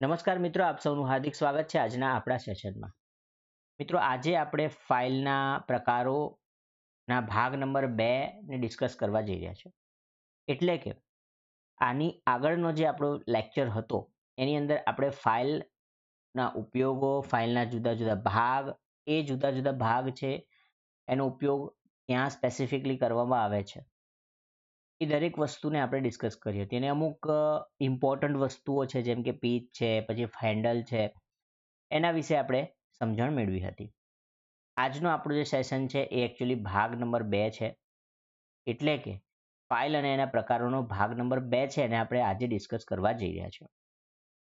નમસ્કાર મિત્રો, આપ સૌનું હાર્દિક સ્વાગત છે આજના આપણા સેશનમાં. મિત્રો, આજે આપણે ફાઇલના પ્રકારોના ભાગ નંબર બે ને ડિસ્કસ કરવા જઈ રહ્યા છે એટલે કે આની આગળનો જે આપણો લેક્ચર હતો, એની અંદર આપણે ફાઇલના ઉપયોગો, ફાઇલના જુદા જુદા ભાગ, એ જુદા જુદા ભાગ છે, એનો ઉપયોગ ક્યાં સ્પેસિફિકલી કરવામાં આવે છે. એ દરેક વસ્તુને આપણે ડિસ્કસ કરી હતી અને અમુક ઇમ્પોર્ટન્ટ વસ્તુઓ છે, જેમ કે પીચ છે, પછી હેન્ડલ છે, એના વિશે આપણે સમજણ મેળવી હતી. આજનો આપણું જે સેશન છે, એ એકચ્યુઅલી ભાગ નંબર બે છે. એટલે કે ફાઇલ અને એના પ્રકારોનો ભાગ નંબર બે છે, એને આપણે આજે ડિસ્કસ કરવા જઈ રહ્યા છીએ.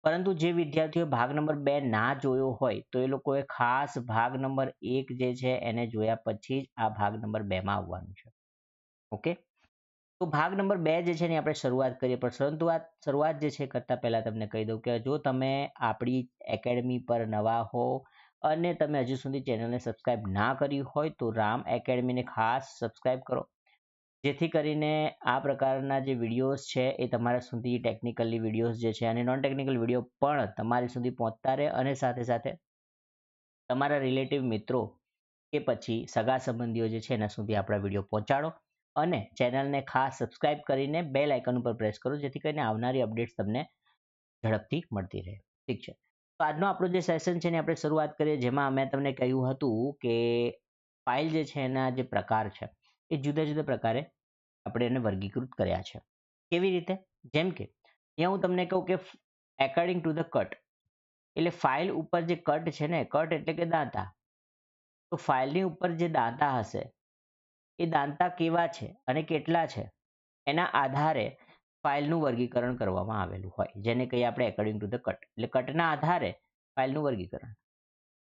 પરંતુ જે વિદ્યાર્થીઓ ભાગ નંબર બે ના જોયો હોય, તો એ લોકોએ ખાસ ભાગ નંબર એક જે છે, એને જોયા પછી જ આ ભાગ નંબર બેમાં આવવાનું છે. ઓકે? તો ભાગ નંબર બે જે છે ને આપણે શરૂઆત કરીએ. પણ પરંતુ આ શરૂઆત જે છે કરતાં પહેલાં તમને કહી દઉં કે જો તમે આપણી એકેડમી પર નવા હો અને તમે હજુ સુધી ચેનલને સબસ્ક્રાઇબ ના કરી હોય તો રામ એકેડમીને ખાસ સબસ્ક્રાઇબ કરો. જેથી કરીને આ પ્રકારના જે વિડીયોઝ છે એ તમારા સુધી ટેકનિકલી વિડીયોઝ જે છે અને નોન ટેકનિકલ વીડિયો પણ તમારી સુધી પહોંચતા રહે અને સાથે સાથે તમારા રિલેટિવ મિત્રો કે પછી સગા સંબંધીઓ જે છે એના સુધી આપણા વીડિયો પહોંચાડો. અને ચેનલને ખાસ સબસ્ક્રાઇબ કરીને બે આઇકન ઉપર પ્રેસ કરો, જેથી કરીને આવનારી અપડેટ્સ તમને ઝડપથી મળતી રહે. ઠીક છે. તો આજનો આપણો જે સેશન છે એની આપણે શરૂઆત કરીએ, જેમાં મેં તમને કહ્યું હતું કે ફાઇલ જે છે એના જે પ્રકાર છે, એ જુદા જુદા પ્રકારે આપણે એને વર્ગીકૃત કર્યા છે. કેવી રીતે? જેમ કે, અહીંયા હું તમને કહું કે એકોર્ડિંગ ટુ ધ કટ એટલે ફાઇલ ઉપર જે કટ છે ને કટ એટલે કે દાંતા. તો ફાઇલની ઉપર જે દાંતા હશે એ દાંતા કેવા છે અને કેટલા છે? એના આધારે ફાઇલનું વર્ગીકરણ કરવામાં આવેલું હોય, જેને કહીએ આપણે એકોર્ડિંગ ટુ ધ કટ એટલે કટના આધારે ફાઇલનું વર્ગીકરણ.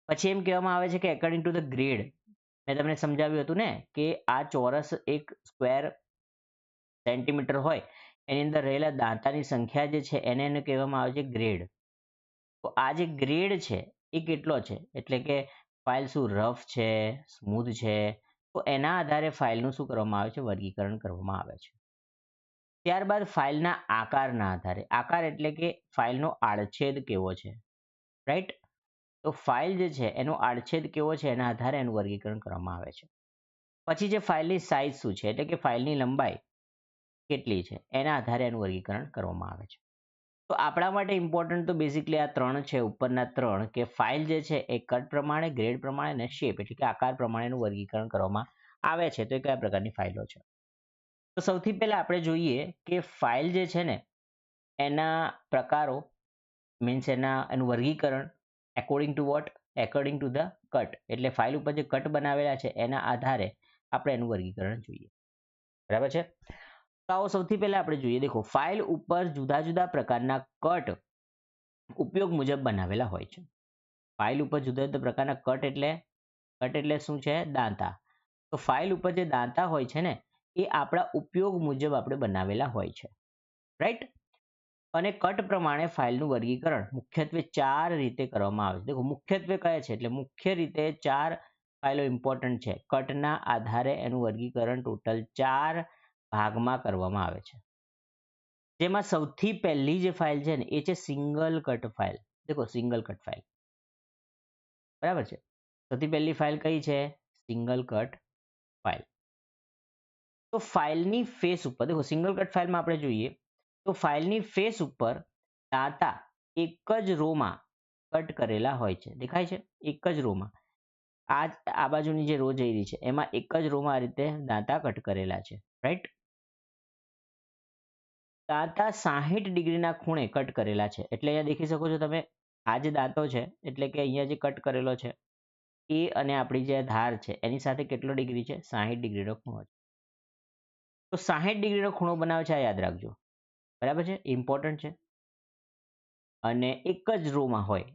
પછી એમ કહેવામાં આવે છે કે એકોર્ડિંગ ટુ ધ ગ્રેડ મેં તમને સમજાવ્યું હતું ને કે આ ચોરસ એક સ્ક્વેર સેન્ટીમીટર હોય, એની અંદર રહેલા દાંતાની સંખ્યા જે છે એને એને કહેવામાં આવે છે ગ્રેડ તો આ જે ગ્રેડ છે એ કેટલો છે? એટલે કે ફાઇલ શું રફ છે સ્મૂધ છે? તો એના આધારે ફાઇલનું શું કરવામાં આવે છે? વર્ગીકરણ કરવામાં આવે છે. ત્યારબાદ ફાઇલના આકારના આધારે. આકાર એટલે કે ફાઇલનો આડછેદ કેવો છે? રાઈટ? તો ફાઇલ જે છે, એનો આડછેદ કેવો છે? એના આધારે એનું વર્ગીકરણ કરવામાં આવે છે. પછી જે ફાઇલની સાઇઝ શું છે? એટલે કે ફાઇલની લંબાઈ કેટલી છે? એના આધારે એનું વર્ગીકરણ કરવામાં આવે છે. તો આપણા માટે ઇમ્પોર્ટન્ટ તો બેઝિકલી આ ત્રણ છે, ઉપરના ત્રણ, કે ફાઇલ જે છે એ કટ પ્રમાણે ગ્રેડ પ્રમાણે અને શેપ એટલે કે આકાર પ્રમાણેનું વર્ગીકરણ કરવામાં આવે છે. તો એ કયા પ્રકારની ફાઇલો છે? તો સૌથી પહેલાં આપણે જોઈએ કે ફાઇલ જે છે ને, એના પ્રકારો મીન્સ એના, એનું વર્ગીકરણ according to what according to the cut એટલે ફાઇલ ઉપર જે કટ બનાવેલા છે, એના આધારે આપણે એનું વર્ગીકરણ જોઈએ. બરાબર છે? તો આવો સૌથી પહેલા આપણે જોઈએ. દેખો ફાઇલ ઉપર જુદા જુદા પ્રકારના કટ ઉપયોગ મુજબ બનાવેલા હોય છે. ફાઇલ ઉપર જુદા જુદા પ્રકારના કટ એટલે કટ એટલે શું છે? દાંતા. તો ફાઇલ ઉપર જે દાંતા હોય છે ને, એ આપણા ઉપયોગ મુજબ આપણે બનાવેલા હોય છે. રાઈટ અને કટ પ્રમાણે ફાઇલનું વર્ગીકરણ મુખ્યત્વે ચાર રીતે કરવામાં આવે છે. દેખો, મુખ્યત્વે કહે છે? એટલે મુખ્ય રીતે ચાર ફાઇલો ઇમ્પોર્ટન્ટ છે. કટના આધારે એનું વર્ગીકરણ ટોટલ ચાર ભાગમાં કરવામાં આવે છે. જેમાં સૌથી પહેલી જે ફાઇલ છે ને, એ છે સિંગલ કટ ફાઇલ. દેખો, સિંગલ કટ ફાઇલ. બરાબર છે? સૌથી પહેલી ફાઇલ કઈ છે? Single cut file. તો ફાઇલની ફેસ ઉપર, દેખો, સિંગલ કટ ફાઇલમાં આપણે જોઈએ, તો ફાઇલની ફેસ ઉપર દાંતા એક જ રોમાં કટ કરેલા હોય છે. દેખાય છે? એક જ રોમાં. આ આ બાજુની જે રો જઈ રહી છે, એમાં એક જ રોમાં આ રીતે દાંતા કટ કરેલા છે. રાઈટ? દાંતા સાહીઠ ડિગ્રીના ખૂણે કટ કરેલા છે. એટલે અહીંયા દેખી શકો છો તમે, આ જે દાંતો છે, એટલે કે અહીંયા જે કટ કરેલો છે, એ અને આપણી જે ધાર છે, એની સાથે કેટલો ડિગ્રી છે? સાહીઠ ડિગ્રીનો ખૂણો છે. તો સાહીઠ ડિગ્રીનો ખૂણો બનાવે છે, આ યાદ રાખજો. બરાબર છે? ઇમ્પોર્ટન્ટ છે. અને એક જ રોમાં હોય,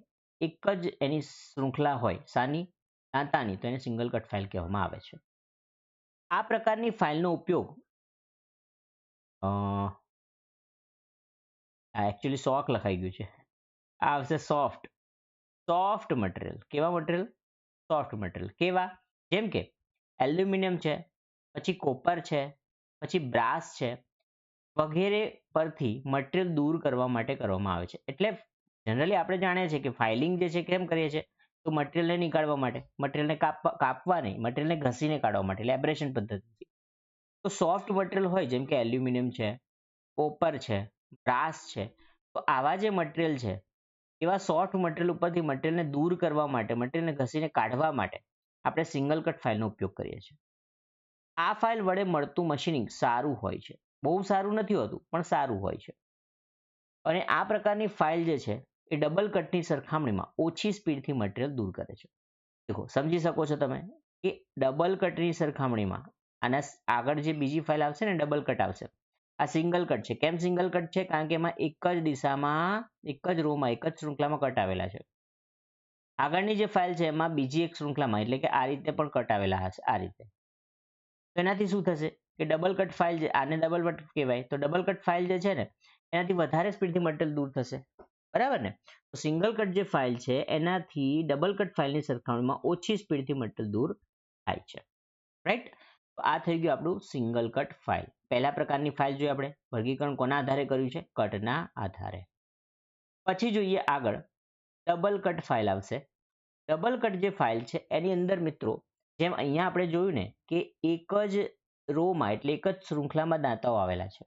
એક જ એની શૃંખલા હોય, સાની, દાંતાની, તો એને સિંગલ કટ ફાઇલ કહેવામાં આવે છે. આ પ્રકારની ફાઇલનો ઉપયોગ આ એકચ્યુઅલી સોક લખાઈ ગયું છે. આ આવશે સોફ્ટ સોફ્ટ મટીરિયલ કેવા મટીરિયલ સોફ્ટ મટીરિયલ કેવા? જેમ કે એલ્યુમિનિયમ છે, પછી કોપર છે, પછી બ્રાસ છે, વગેરે પરથી મટીરિયલ દૂર કરવા માટે કરવામાં આવે છે. એટલે જનરલી આપણે જાણીએ છીએ કે ફાઇલિંગ જે છે કેમ કરીએ છીએ? તો મટીરિયલને નીકાળવા માટે. મટીરિયલને કાપવા કાપવા નહીં મટીરિયલને ઘસીને કાઢવા માટે. લેબરેશન પદ્ધતિથી પદ્ધતિ. તો સોફ્ટ મટીરિયલ હોય, જેમ કે એલ્યુમિનિયમ છે કોપર છે બ્રાસ છે. તો આવા જે મટીરિયલ છે, એવા સોફ્ટ મટીરિયલ ઉપરથી મટીરિયલને દૂર કરવા માટે મટીરિયલને ઘસીને કાઢવા માટે આપણે સિંગલ કટ ફાઇલનો ઉપયોગ કરીએ છીએ. આ ફાઇલ વડે મળતું મશીનિંગ સારું હોય છે. બહુ સારું નથી હોતું, પણ સારું હોય છે. અને આ પ્રકારની ફાઇલ જે છે, એ ડબલ કટની સરખામણીમાં ઓછી સ્પીડથી મટીરિયલ દૂર કરે છે. દેખો, સમજી શકો છો તમે? કે ડબલ કટની સરખામણીમાં આના આગળ જે બીજી ફાઇલ આવશે ને ડબલ કટ આવશે. આ સિંગલ કટ છે. કેમ સિંગલ કટ છે? કારણ કે એમાં એક જ દિશામાં, એક જ રોમાં એક જ શૃંખલામાં કટ આવેલા છે. આગળની જે ફાઇલ છે એમાં બીજી એક શૃંખલામાં, એટલે કે આ રીતે પણ કટ આવેલા હશે, આ રીતે. તો એનાથી શું થશે? કે ડબલ કટ ફાઇલ જે, આને ડબલ કટ કહેવાય. તો ડબલ કટ ફાઇલ જે છે ને, એનાથી વધારે સ્પીડથી મટીરિયલ દૂર થશે. બરાબર ને? તો સિંગલ કટ જે ફાઇલ છે, એનાથી ડબલ કટ ફાઇલની સરખામણીમાં ઓછી સ્પીડથી મટીરિયલ દૂર થાય છે. રાઈટ આ થઈ ગયું આપણું સિંગલ કટ ફાઇલ પહેલા પ્રકારની ફાઇલ જોઈએ આપણે. વર્ગીકરણ કોના આધારે કર્યું છે? કટના આધારે. પછી જોઈએ આગળ. ડબલ કટ ફાઇલ આવશે. ડબલ કટ જે ફાઇલ છે, એની અંદર મિત્રો, જેમ અહીંયા આપણે જોયું ને, કે એક જ રોમાં એટલે એક જ શૃંખલામાં દાંતાઓ આવેલા છે.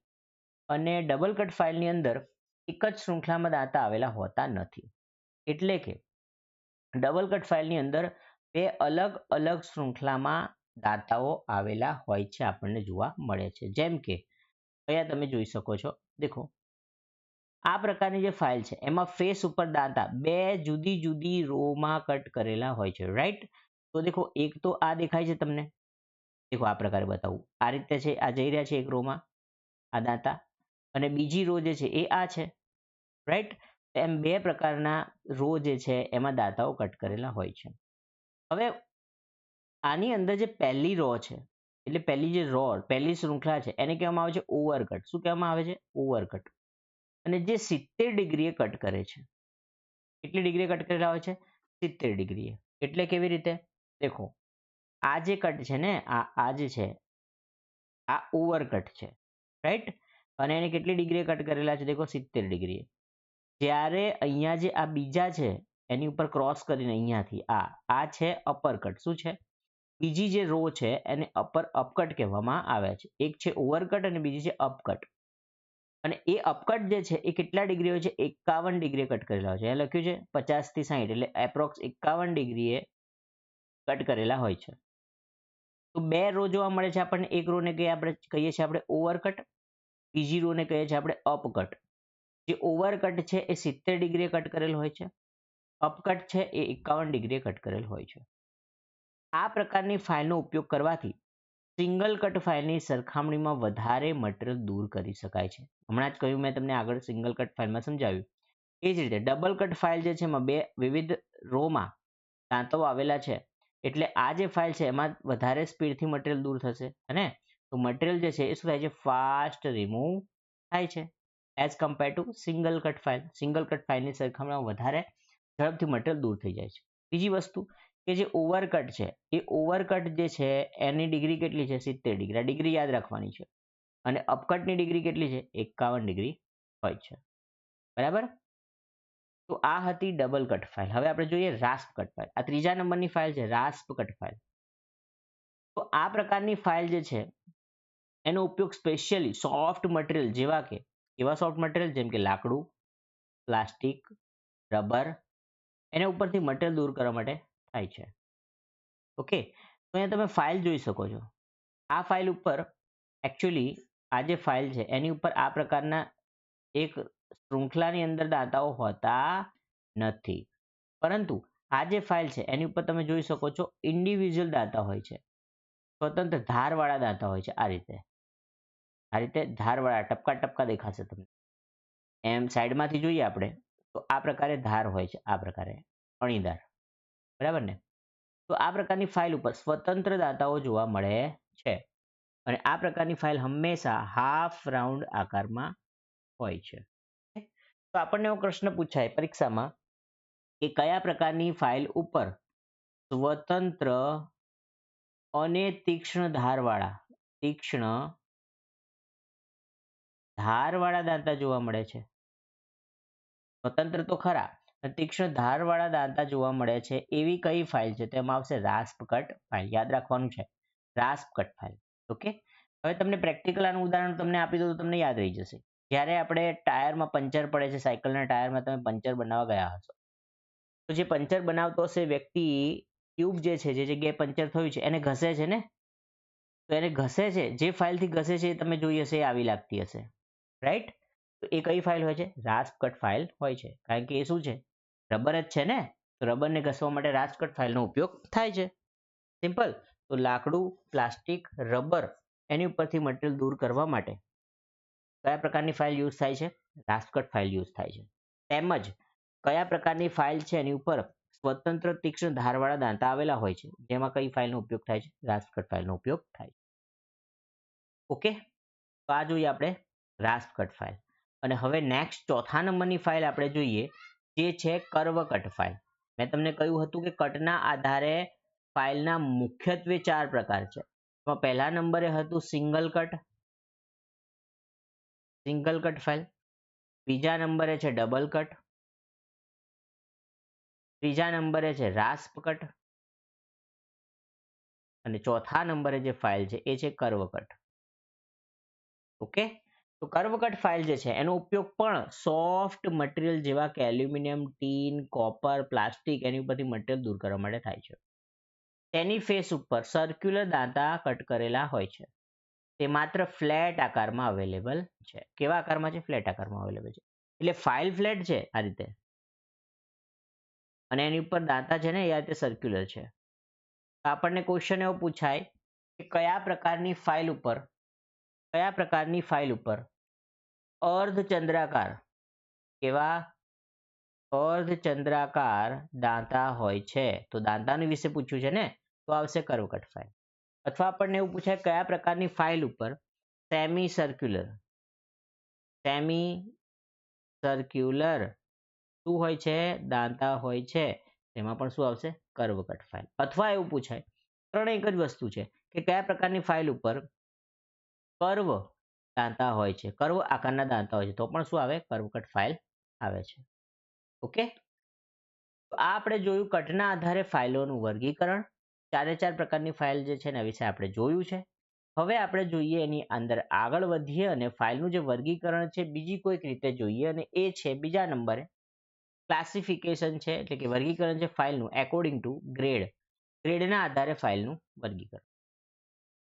અને ડબલ કટ ફાઇલની અંદર એક જ શૃંખલામાં દાંતા આવેલા હોતા નથી. એટલે કે ડબલ કટ ફાઇલની અંદર બે અલગ અલગ શૃંખલામાં દાંતાઓ આવેલા હોય છે, આપણને જોવા મળે છે. જેમ કે, અહીંયા તમે જોઈ શકો છો, દેખો. આ પ્રકારની જે ફાઇલ છે, એમાં ફેસ ઉપર દાંતા બે જુદી જુદી રોમાં કટ કરેલા હોય છે રાઈટ તો દેખો, એક તો આ દેખાય છે તમને. દેખો, આ પ્રકારે બતાવું. આ રીતે છે, આ જઈ રહ્યા છે એક રોમાં, આ દાંતા. અને બીજી રો જે છે, એ આ છે રાઈટ એમ બે પ્રકારના રો જે છે, એમાં દાંતાઓ કટ કરેલા હોય છે. હવે આની અંદર જે પહેલી રો છે, એટલે પહેલી જે રો, પહેલી શૃંખલા છે, એને કહેવામાં આવે છે ઓવરકટ. શું કહેવામાં આવે છે? ઓવરકટ. અને જે સિત્તેર ડિગ્રીએ કટ કરે છે. કેટલી ડિગ્રીએ કટ કરેલા હોય છે? સિત્તેર ડિગ્રીએ. એટલે કેવી રીતે? દેખો, આ જે કટ છે ને, આ આ જે છે, આ ઓવરકટ છે. રાઈટ? અને એને કેટલી ડિગ્રીએ કટ કરેલા છે? દેખો, સિત્તેર ડિગ્રીએ. જ્યારે અહીંયા જે આ બીજા છે, એની ઉપર ક્રોસ કરીને અહીંયાથી આ આ છે અપર કટ શું છે? બીજી જે રો છે એને અપર અપકટ કહેવામાં આવે છે. એક છે ઓવરકટ અને બીજી છે અપકટ અને એ અપકટ જે છે એ કેટલા ડિગ્રી હોય છે? એકાવન ડિગ્રી કટ કરેલા હોય છે. એ લખ્યું છે પચાસથી સાઈઠ એટલે એપ્રોક્સ એકાવન ડિગ્રીએ કટ કરેલા હોય છે. તો બે રો જોવા મળે છે આપણને. એક રોને કહીએ આપણે, કહીએ છીએ આપણે ઓવરકટ બીજી રોને કહીએ છીએ આપણે અપકટ જે ઓવરકટ છે એ સિત્તેર ડિગ્રીએ કટ કરેલ હોય છે. અપકટ છે એ એકાવન ડિગ્રીએ કટ કરેલ હોય છે. આ પ્રકારની ફાઇલનો ઉપયોગ કરવાથી સિંગલ કટ ફાઇલની સરખામણીમાં વધારે મટીરિયલ દૂર કરી શકાય છે. હમણાં જ કહ્યું, મેં તમને આગળ સિંગલ કટ ફાઇલમાં સમજાવ્યું. એ જ રીતે ડબલ કટ ફાઇલ જે છે એમાં બે વિવિધ રોમાં દાંતો આવેલા છે. એટલે આ જે ફાઇલ છે એમાં વધારે સ્પીડથી મટીરિયલ દૂર થશે. અને તો મટીરિયલ જે છે એ શું થાય છે? ફાસ્ટ રિમૂવ થાય છે. As compare to single cut file. Single cut ફાઇલની સરખામણીમાં વધારે ઝડપથી મટીરિયલ દૂર થઈ જાય છે. બીજી વસ્તુ કે જે ઓવરકટ છે, એ ઓવરકટ જે છે, એની ડિગ્રી કેટલી છે? સિત્તેર ડિગ્રી આ ડિગ્રી યાદ રાખવાની છે. અને અપકટની ડિગ્રી કેટલી છે? એકાવન ડિગ્રી હોય છે. બરાબર? તો આ હતી ડબલ કટ ફાઇલ હવે આપણે જોઈએ રાસ્પ કટ ફાઇલ આ ત્રીજા નંબરની ફાઇલ છે રાસ્પ કટ ફાઇલ તો આ પ્રકારની ફાઇલ જે છે, એનો ઉપયોગ સ્પેશિયલી સોફ્ટ મટીરિયલ જેવા કે એવા સોફ્ટ મટીરિયલ જેમ કે લાકડું પ્લાસ્ટિક રબર એને ઉપરથી મટીરિયલ દૂર કરવા માટે થાય છે. ઓકે તો અહીંયા તમે ફાઇલ જોઈ શકો છો. આ ફાઇલ ઉપર એકચ્યુઅલી આ જે ફાઇલ છે, એની ઉપર આ પ્રકારના એક શૃંખલાની અંદર દાતાઓ હોતા નથી. પરંતુ આ જે ફાઇલ છે, એની ઉપર તમે જોઈ શકો છો ઇન્ડિવિજ્યુઅલ દાતા હોય છે. સ્વતંત્ર ધારવાળા દાતા હોય છે, આ રીતે. આ રીતે ધારવાળા ટપકા ટપકા દેખાશે તમને. એમ સાઈડમાંથી જોઈએ આપણે, તો આ પ્રકારે ધાર હોય છે, આ પ્રકારે અણીદાર બરાબર ને? તો આ પ્રકારની ફાઇલ ઉપર સ્વતંત્ર દાતાઓ જોવા મળે છે. અને આ પ્રકારની ફાઇલ હંમેશા હાફ રાઉન્ડ આકારમાં હોય છે. તો આપણને એવો પ્રશ્ન પૂછાય પરીક્ષામાં કે કયા પ્રકારની ફાઇલ ઉપર સ્વતંત્ર અને તીક્ષ્ણ ધારવાળા તીક્ષ્ણ ધારવાળા દાંતા જોવા મળે છે? સ્વતંત્ર તો ખરા તીક્ષ્ણ ધારવાળા દાંતા જોવા મળે છે. એવી કઈ ફાઇલ છે? તેમાં આવશે rasp cut ફાઇલ યાદ રાખવાનું છે. Rasp cut ફાઇલ ઓકે હવે તમને practical આનું ઉદાહરણ તમને આપી દઉં તો તમને યાદ રહી જશે. જ્યારે આપણે ટાયરમાં પંચર પડે છે, સાયકલના ટાયરમાં તમે પંચર બનાવવા ગયા હશો. તો જે પંચર બનાવતો હશે વ્યક્તિ ટ્યુબ જે છે, જે જગ્યાએ પંચર થયું છે, એને ઘસે છે ને? તો એને ઘસે છે. જે ફાઇલથી ઘસે છે એ તમે જોઈ હશે એ આવી લાગતી હશે. રાઈટ તો એ કઈ ફાઇલ હોય છે? Rasp cut ફાઇલ હોય છે. કારણ કે એ શું છે? રબર જ છે ને? તો રબરને ઘસવા માટે રાજકટ ફાઇલનો ઉપયોગ થાય છે. સિમ્પલ તો લાકડું પ્લાસ્ટિક રબર એની ઉપરથી મટીરિયલ દૂર કરવા માટે કયા પ્રકારની ફાઇલ યુઝ થાય છે? rasp ફાઇલ યુઝ થાય છે. તેમજ કયા પ્રકારની ફાઇલ છે એની ઉપર સ્વતંત્ર તીક્ષ્ણ ધારવાળા દાંતા આવેલા હોય છે. જેમાં કઈ ફાઇલનો ઉપયોગ થાય છે? રાજકટ ફાઇલનો ઉપયોગ થાય છે. ઓકે? તો આ જોઈએ આપણે rasp ફાઇલ અને હવે નેક્સ્ટ ચોથા નંબરની ફાઇલ આપણે જોઈએ. જે છે કર્વ કટ ફાઇલ મેં તમને કહ્યું હતું કે કટના આધારે ફાઇલના મુખ્યત્વે ચાર પ્રકાર છે. એમાં પહેલા નંબરે હતું single cut single cut file બીજા નંબરે છે ડબલ કટ ત્રીજા નંબરે છે રાસ્પ કટ અને ચોથા નંબરે જે ફાઇલ છે એ છે કર્વ કટ ઓકે? તો કર્વકટ ફાઇલ જે છે, એનો ઉપયોગ પણ સોફ્ટ મટીરિયલ જેવા કે એલ્યુમિનિયમ, ટીન, કોપર, પ્લાસ્ટિક એની ઉપરથી મટીરિયલ દૂર કરવા માટે થાય છે. તેની ફેસ ઉપર સર્ક્યુલર દાંતા કટ કરેલા હોય છે. તે માત્ર ફ્લેટ આકારમાં અવેલેબલ છે. કેવા આકારમાં છે? ફ્લેટ આકારમાં અવેલેબલ છે. એટલે ફાઇલ ફ્લેટ છે આ રીતે. અને એની ઉપર દાંતા છે ને, એ આ રીતે સર્ક્યુલર છે. આપણને ક્વેશ્ચન એવો પૂછાય કે કયા પ્રકારની ફાઇલ ઉપર કયા પ્રકારની ફાઇલ ઉપર? અર્ધચંદ્રાકાર. કેવા? અર્ધચંદ્રાકાર દાંતા હોય છે. તો દાંતાનું વિશે પૂછ્યું છે ને? તો આવશે કર્વકટ ફાઇલ અથવા આપણને એવું પૂછાય કયા પ્રકારની ફાઇલ ઉપર સેમી સર્ક્યુલર સેમી સર્ક્યુલર શું હોય છે? દાંતા હોય છે. તેમાં પણ શું આવશે? કર્વકટ ફાઇલ અથવા એવું પૂછાય. ત્રણ એક જ વસ્તુ છે કે કયા પ્રકારની ફાઇલ ઉપર કર્વ દાંતા હોય છે. કર્વ આકારના દાંતા હોય છે. તો પણ શું આવે? કર્વકટ ફાઇલ આવે છે. ઓકે? આ આપણે જોયું કટના આધારે ફાઇલોનું વર્ગીકરણ. ચારે ચાર પ્રકારની ફાઇલ જે છે એના વિશે આપણે જોયું છે. હવે આપણે જોઈએ એની અંદર આગળ વધીએ અને ફાઇલનું જે વર્ગીકરણ છે, બીજી કોઈક રીતે જોઈએ અને એ છે બીજા નંબરે. ક્લાસિફિકેશન છે, એટલે કે વર્ગીકરણ છે ફાઇલનું એકોર્ડિંગ ટુ ગ્રેડ ગ્રેડના આધારે ફાઇલનું વર્ગીકરણ.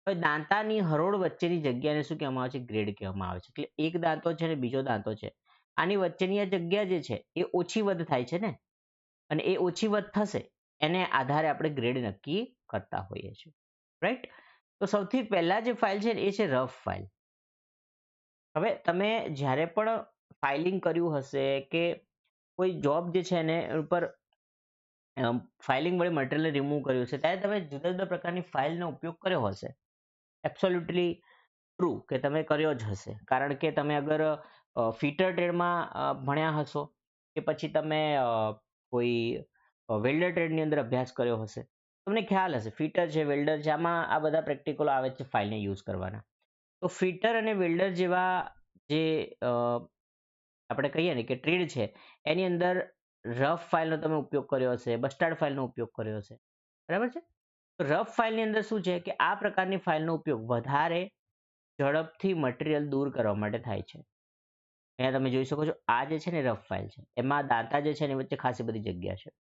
હવે દાંતાની હરોળ વચ્ચેની જગ્યાને શું કહેવામાં આવે છે? ગ્રેડ કહેવામાં આવે છે. એટલે એક દાંતો છે અને બીજો દાંતો છે. આની વચ્ચેની આ જગ્યા જે છે, એ ઓછી વધ થાય છે ને? અને એ ઓછી વધ થશે, એને આધારે આપણે ગ્રેડ નક્કી કરતા હોઈએ છીએ. રાઈટ તો સૌથી પહેલા જે ફાઇલ છે એ છે રફ ફાઇલ. હવે તમે જ્યારે પણ ફાઇલિંગ કર્યું હશે કે કોઈ જોબ જે છે એને ઉપર ફાઇલિંગ વડે મટીરિયલ રિમૂવ કર્યું છે ત્યારે તમે જુદા જુદા પ્રકારની ફાઇલનો ઉપયોગ કર્યો હશે. એબ્સોલ્યુટલી ટ્રુ કે તમે કર્યો જ હશે. કારણ કે તમે અગર ફિટર ટ્રેડમાં ભણ્યા હશો કે પછી તમે કોઈ વેલ્ડર ટ્રેડની અંદર અભ્યાસ કર્યો હશે, તમને ખ્યાલ હશે ફિટર છે વેલ્ડર છે, આમાં આ બધા પ્રેક્ટિકલો આવે છે ફાઇલને યુઝ કરવાના. તો ફિટર અને વેલ્ડર જેવા જે આપણે કહીએ ને કે ટ્રેડ છે, એની અંદર રફ ફાઇલનો તમે ઉપયોગ કર્યો હશે બસ્ટાર્ડ ફાઇલનો ઉપયોગ કર્યો હશે. બરાબર છે? રફ ફાઇલની અંદર શું છે કે આ પ્રકારની ફાઇલનો ઉપયોગ વધારે ઝડપથી મટીરિયલ દૂર કરવા માટે થાય છે. અહીંયા તમે જોઈ શકો છો, આ જે છે ને રફ ફાઇલ છે, એમાં દાંતા જે છે એની વચ્ચે ખાસી બધી જગ્યા છે.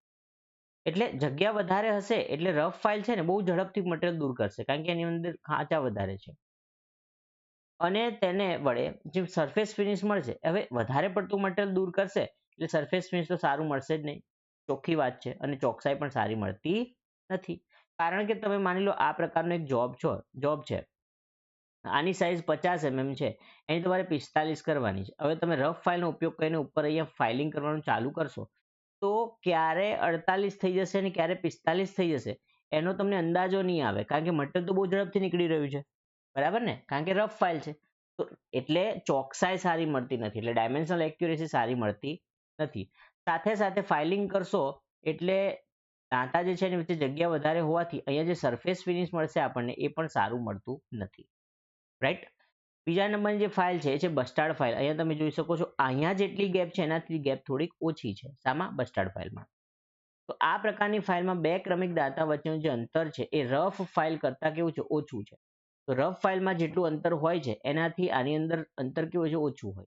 એટલે જગ્યા વધારે હશે એટલે રફ ફાઇલ છે ને બહુ ઝડપથી મટીરિયલ દૂર કરશે, કારણ કે એની અંદર ખાંચા વધારે છે. અને તેને વડે જે સરફેસ ફિનિશ મળશે, હવે વધારે પડતું મટીરિયલ દૂર કરશે એટલે સરફેસ ફિનિશ તો સારું મળશે જ નહીં. ચોખ્ખી વાત છે અને ચોકસાઈ પણ સારી મળતી નથી. કારણ કે તમે માની લો આ પ્રકારનો એક જોબ છો જોબ છે. આની સાઇઝ પચાસ એમએમ છે. એની તમારે પિસ્તાલીસ કરવાની છે. હવે તમે રફ ફાઇલનો ઉપયોગ કરીને ઉપર અહીંયા ફાઇલિંગ કરવાનું ચાલુ કરશો, તો ક્યારે અડતાલીસ થઈ જશે અને ક્યારે પિસ્તાલીસ થઈ જશે, એનો તમને અંદાજો નહીં આવે. કારણ કે મટીરિયલ તો બહુ ઝડપથી નીકળી રહ્યું છે. બરાબર ને? કારણ કે રફ ફાઇલ છે. તો એટલે ચોકસાઈ સારી મળતી નથી, એટલે ડાયમેન્શનલ એક્યુરેસી સારી મળતી નથી. સાથે સાથે ફાઇલિંગ કરશો એટલે ટાંટા જે છે એની વચ્ચે જગ્યા વધારે હોવાથી અહીંયા જે સરફેસ ફિનિશ મળશે આપણને એ પણ સારું મળતું નથી. રાઈટ બીજા નંબરની જે ફાઇલ છે એ છે બસ્ટાર્ડ ફાઇલ અહીંયા તમે જોઈ શકો છો, અહીંયા જેટલી ગેપ છે એનાથી ગેપ થોડીક ઓછી છે. શામાં? બસ્ટાર્ડ ફાઇલમાં તો આ પ્રકારની ફાઇલમાં બે ક્રમિક દાતા વચ્ચેનું જે અંતર છે એ રફ ફાઇલ કરતાં કેવું છે? ઓછું છે. તો રફ ફાઇલમાં જેટલું અંતર હોય છે એનાથી આની અંદર અંતર કેવું છે? ઓછું હોય.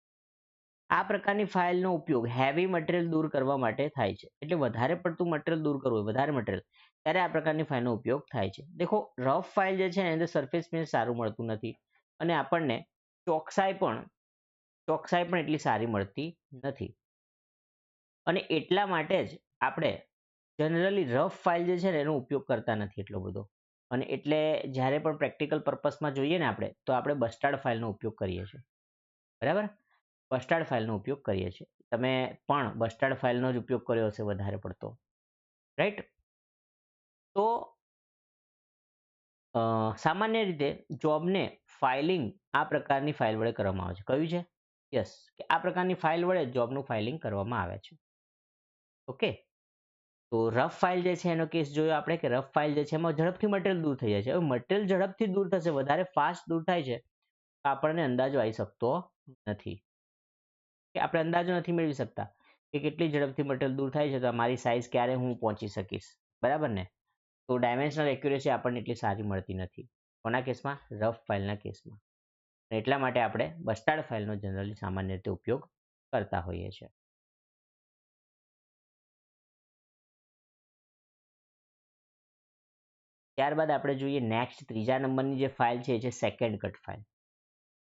આ પ્રકારની ફાઇલનો ઉપયોગ હેવી મટીરિયલ દૂર કરવા માટે થાય છે. એટલે વધારે પડતું મટીરિયલ દૂર કરવું હોય, વધારે મટીરિયલ ત્યારે આ પ્રકારની ફાઇલનો ઉપયોગ થાય છે. દેખો રફ ફાઇલ જે છે એની અંદર સરફેસ સ્પેસ સારું મળતું નથી. અને આપણને ચોકસાઈ પણ ચોકસાઈ પણ એટલી સારી મળતી નથી. અને એટલા માટે જ આપણે જનરલી રફ ફાઇલ જે છે ને, એનો ઉપયોગ કરતા નથી એટલો બધો. અને એટલે જ્યારે પણ પ્રેક્ટિકલ પર્પસમાં જોઈએ ને આપણે, તો આપણે બસ્ટાર્ડ ફાઇલનો ઉપયોગ કરીએ છીએ. બરાબર? બસ્ટાર્ડ ફાઇલનો ઉપયોગ કરીએ છીએ. તમે પણ બસ્ટાર્ડ ફાઇલનો જ ઉપયોગ કર્યો હશે વધારે પડતો. રાઈટ તો સામાન્ય રીતે જોબને ફાઇલિંગ આ પ્રકારની ફાઇલ વડે કરવામાં આવે છે. કયું છે? યસ કે આ પ્રકારની ફાઇલ વડે જોબનું ફાઇલિંગ કરવામાં આવે છે. ઓકે તો રફ ફાઇલ જે છે એનો કેસ જોયો આપણે કે રફ ફાઇલ જે છે એમાં ઝડપથી મટીરિયલ દૂર થઈ જાય છે. હવે મટીરિયલ ઝડપથી દૂર થશે, વધારે ફાસ્ટ દૂર થાય છે, તો આપણને અંદાજો આવી શકતો નથી. કે આપણે અંદાજો નથી મેળવી શકતા કે કેટલી ઝડપથી મટીરિયલ દૂર થાય છે, તો મારી સાઇઝ ક્યારે હું પહોંચી શકીશ? બરાબર ને? તો ડાયમેન્શનલ એક્યુરેસી આપણને એટલી સારી મળતી નથી. કોના કેસમાં? રફ ફાઇલના કેસમાં. એટલા માટે આપણે બસ્ટાર્ડ ફાઇલનો જનરલી સામાન્ય રીતે ઉપયોગ કરતા હોઈએ છીએ. ત્યારબાદ આપણે જોઈએ નેક્સ્ટ ત્રીજા નંબરની જે ફાઇલ છે, એ છે સેકન્ડ કટ ફાઇલ